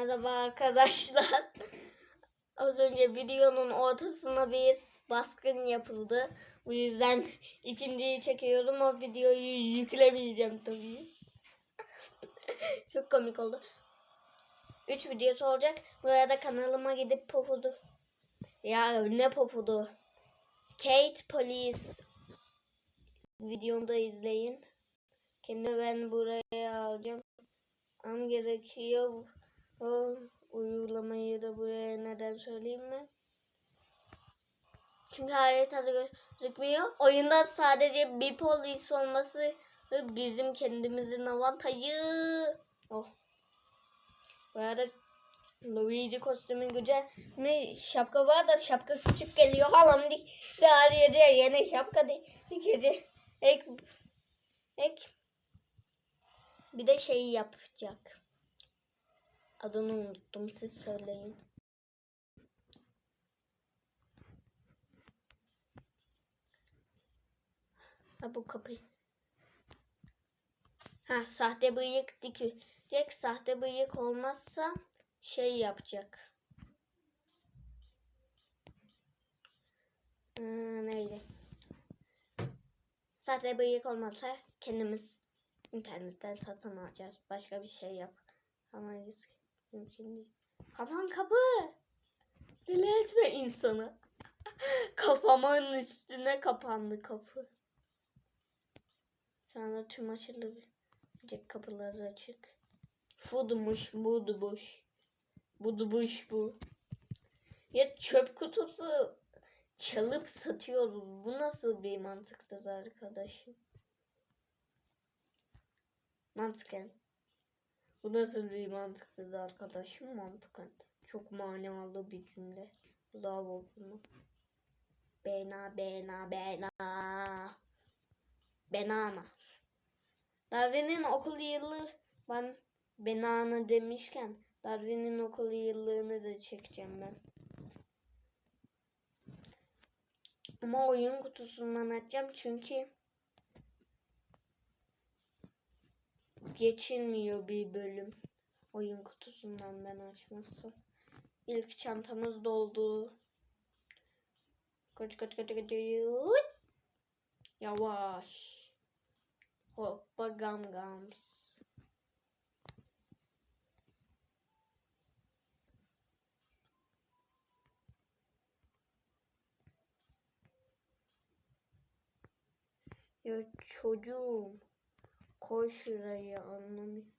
Merhaba arkadaşlar. Az önce videonun ortasına bir baskın yapıldı. Bu yüzden ikinciyi çekiyorum. O videoyu yüklemeyeceğim tabii. Çok komik oldu. 3 videosu olacak. Bu arada kanalıma gidip popudu. Ya ne popudu? Kate Police videomu da izleyin. Kendi ben buraya alacağım. Am gerekiyor. O uygulamayı da buraya neden söyleyeyim mi? Çünkü haritada gözükmüyor. Oyunda sadece bir polis olması bizim kendimizin avantajı. Oh. Bu arada Luigi kostümü güzel. Ne şapka var da şapka küçük geliyor. Halam di. Daha yeni şapka gece ek ek bir de şey yapacak. Adını unuttum siz söyleyin. Ha bu kapı. Ha sahte bıyık dikecek. Sahte bıyık olmazsa şey yapacak. Hmm, neydi? Sahte bıyık olmazsa kendimiz internetten satın alacağız. Başka bir şey yap. Ama mümkün. Kapan kapı. Deli etme insanı. Kafamın üstüne kapandı kapı. Şu anda tüm açılı bir kapıları açık. Fudumuş, budu boş. Budu boş bu. Ya çöp kutusu çalıp satıyoruz. Bu nasıl bir mantıktır arkadaşım? Mantıken. Bu nasıl bir mantıktır arkadaşım? Mantıken. Çok manalı bir cümle. Bravo buna. Bena bena bena. Benana. Darwin'in okul yılı ben benana demişken Darwin'in okul yıllığını da çekeceğim ben. Ama oyun kutusundan açacağım çünkü geçilmiyor bir bölüm. Oyun kutusundan ben açmazsam. İlk çantamız doldu. Kaç kaç kaç kaç. Yavaş. Hoppa gam gams. Ya çocuğum. Koy şuraya anlamıyorum.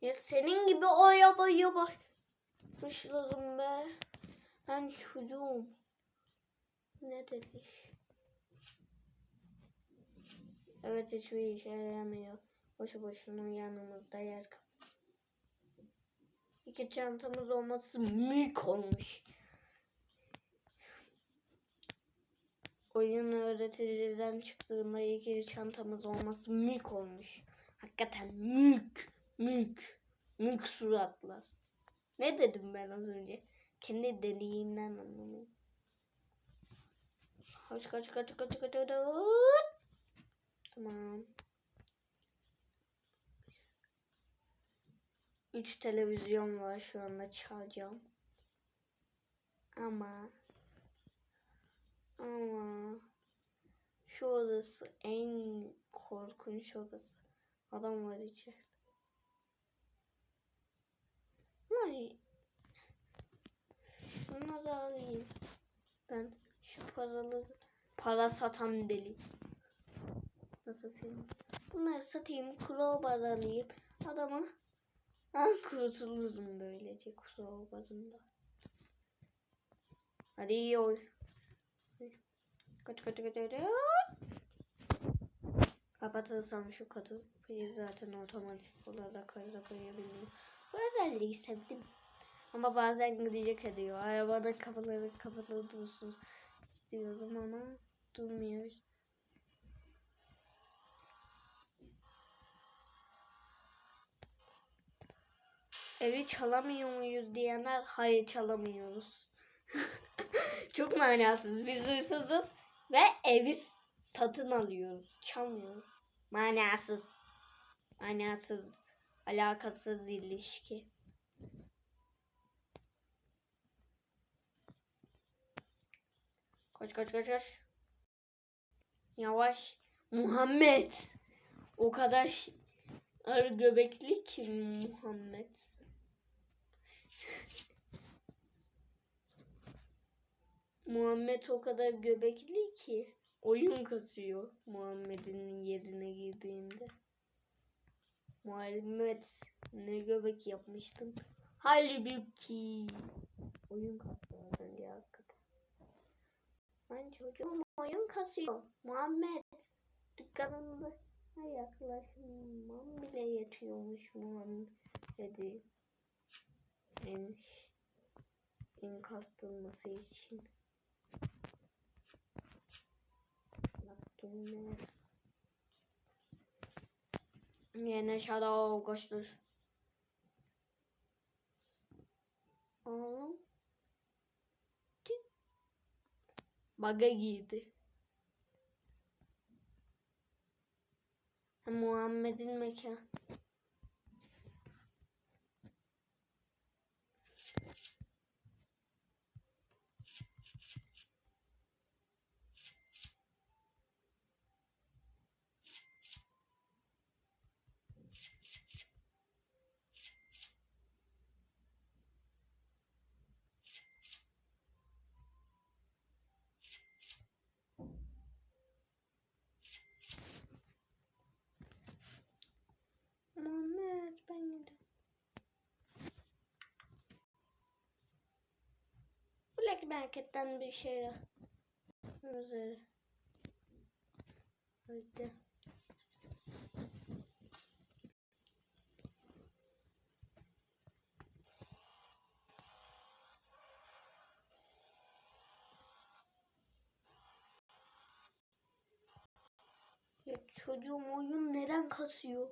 Ya senin gibi o yapaya başladım be. Ben çocuğum. Ne dedik? Evet hiçbir işe yaramıyor. Boşu boşuna yanımızda yer kap. İki çantamız olması mük olmuş. Oyun öğreticiden çıktığında iki çantamız olması mük olmuş. Hakikaten mük, mük, mük suratlar. Ne dedim ben az önce? Kendi deliğimden anlamıyorum. Kaç kaç kaç kaç kaç kaç. Tamam. 3 televizyon var şu anda çalacağım. Ama ama şu odası en korkunç odası. Adam var içeride. Vay. Şunları alayım. Ben şu paraları para satan deli. Nasıl film? Bunları satayım, crowbar alayım. Adama ben kurtulurum böylece crowbarımda. Hadi iyi ol. Kaç kaç kaç kaç. Kapatırsam şu kapıyı zaten otomatik olarak kayda koyabiliyorum. Bu özelliği sevdim. Ama bazen gıcık ediyor. Arabanın kapıları kapalı dursun istiyorum ama durmuyor. Evi çalamıyor muyuz diyenler hayır çalamıyoruz. Çok manasız. Biz hırsızız ve evi satın alıyoruz. Çalmıyoruz. Manasız. Manasız. Alakasız ilişki. Koş koş koş koş. Yavaş. Muhammed. O kadar arı göbekli ki Muhammed. Muhammed o kadar göbekli ki oyun kasıyor Muhammed'in yerine girdiğimde. Muhammed ne göbek yapmıştım. Halbuki oyun kastı az önce hakikaten. Ben çocuğum oyun kasıyor. Muhammed dükkanında yaklaşmam bile yetiyormuş Muhammed'i. En, en kastılması için. Gelmez. Yine Shadow koştur. Oğlum. Baga girdi. Ha, Muhammed'in mekan. Muhammed ben gidiyorum. Black Market'ten bir şey Üzeri. Hadi. Ya çocuğum oyun neden kasıyor?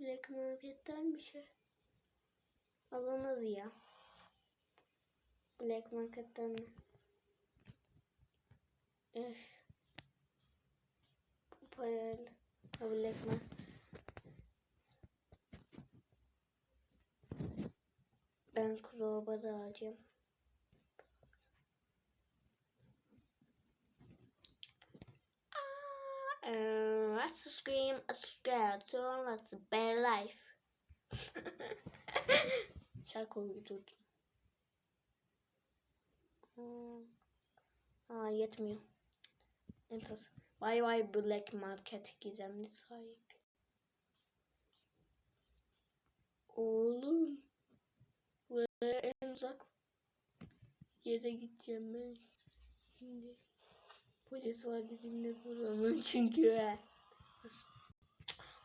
Black Market'ten bir şey. Alınır ya. Black? Öf. Bu parayla. Black Market. Ben Crowbar'ı alacağım. Uh, let's scream a scare to let's bear life. Şarkı uydurdum. Hmm. Yetmiyor. Entos. Vay vay Black Market gizemli sahip. Oğlum. Böyle en uzak yere gideceğim ben şimdi. Polis var dibinde buranın çünkü.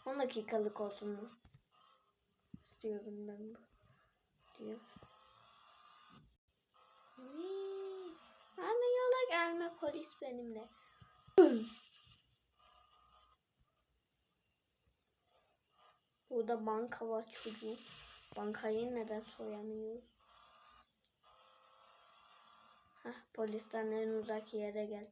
10 dakikalık olsun mu? İstiyorum ben bu. Diyor. Hmm. Gelme polis benimle. Burada banka var çocuğum. Bankayı neden soyamıyoruz? Heh, polisten en uzak yere gel.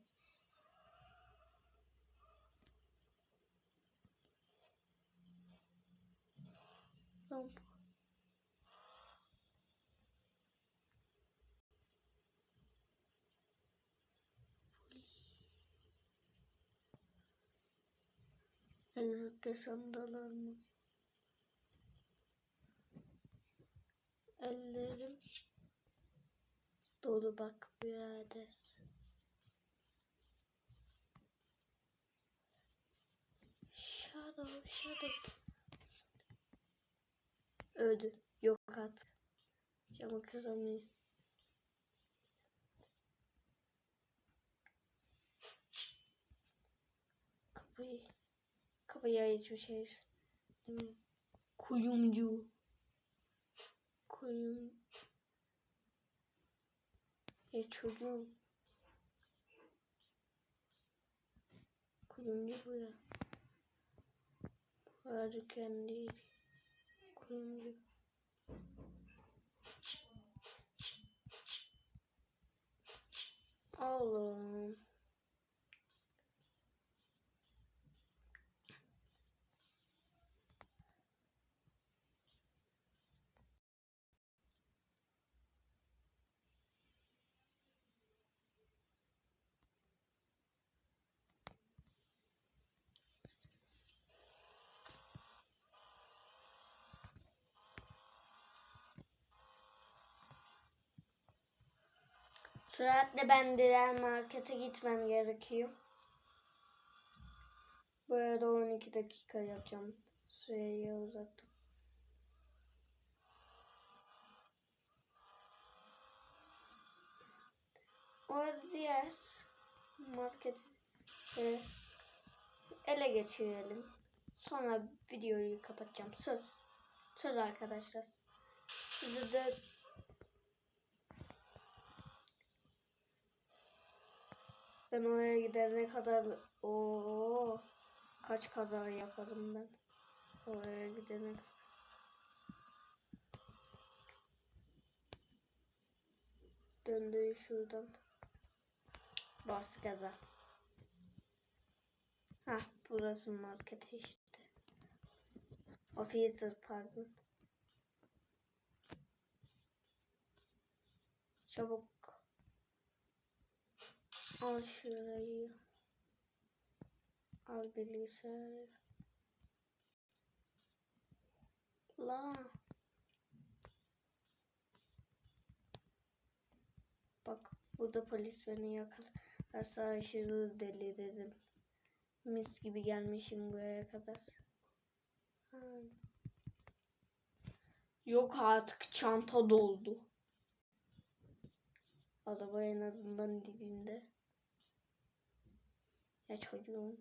Tamam. Elbette sandalar mı? Ellerim dolu bak birader. Shadow, shadow. Öldü. Yok artık. Camı kıramıyor. Kapıyı kapıya hiçbir şey. Kuyumcu. Kuyum. E çocuğum. Kuyumcu bu ya. Var değil. Kuyumcu. Oğlum. Süratle ben diğer markete gitmem gerekiyor. Bu arada 12 dakika yapacağım. Süreyi uzattım. O arada diğer marketi e, ele geçirelim. Sonra videoyu kapatacağım. Söz. Söz arkadaşlar. Size de ben oraya gidene kadar o kaç kaza yaparım ben. Oraya gidene kadar. Döndüğü şuradan. Bas gaza. Hah burası market işte. Officer pardon. Çabuk. Al şurayı. Al bilgisayarı. La. Bak burada polis beni yakalarsa aşırı deliririm. Mis gibi gelmişim buraya kadar. Ha. Yok artık çanta doldu. Araba en azından dibimde. Ya çocuğum.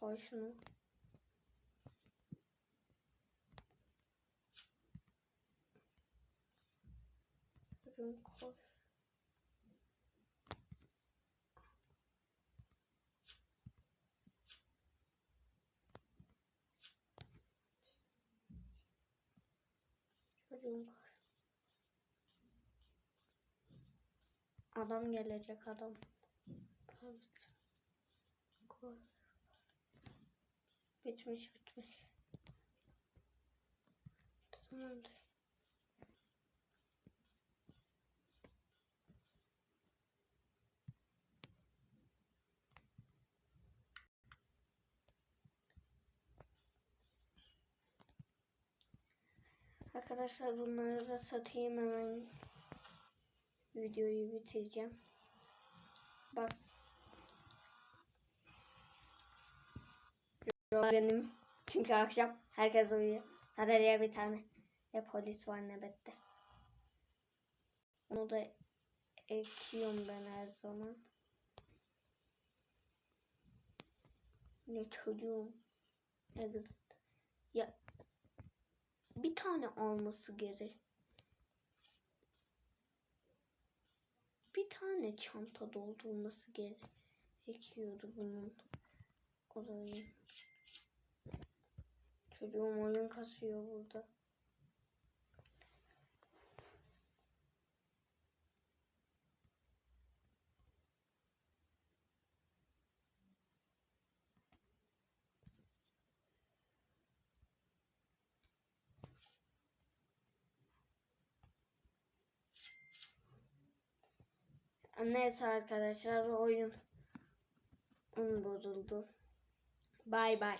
Koy şunu. Çocuğum koy. Çocuğum koy. Adam gelecek adam. Pardon. Bitmiş bitmiş. Tamamdır. Arkadaşlar bunları da satayım hemen. Videoyu bitireceğim. Bas. Benim. Çünkü akşam herkes uyuyor. Sadece bir tane. Ya polis var nöbette. Onu da ekiyorum ben her zaman. Ne çocuğum. Ne. Ya bir tane alması gerek. Bir tane çanta doldurması gerekiyordu bunun. Orayı. Çocuğum oyun kasıyor burada. Neyse arkadaşlar oyun bozuldu. Bay bay.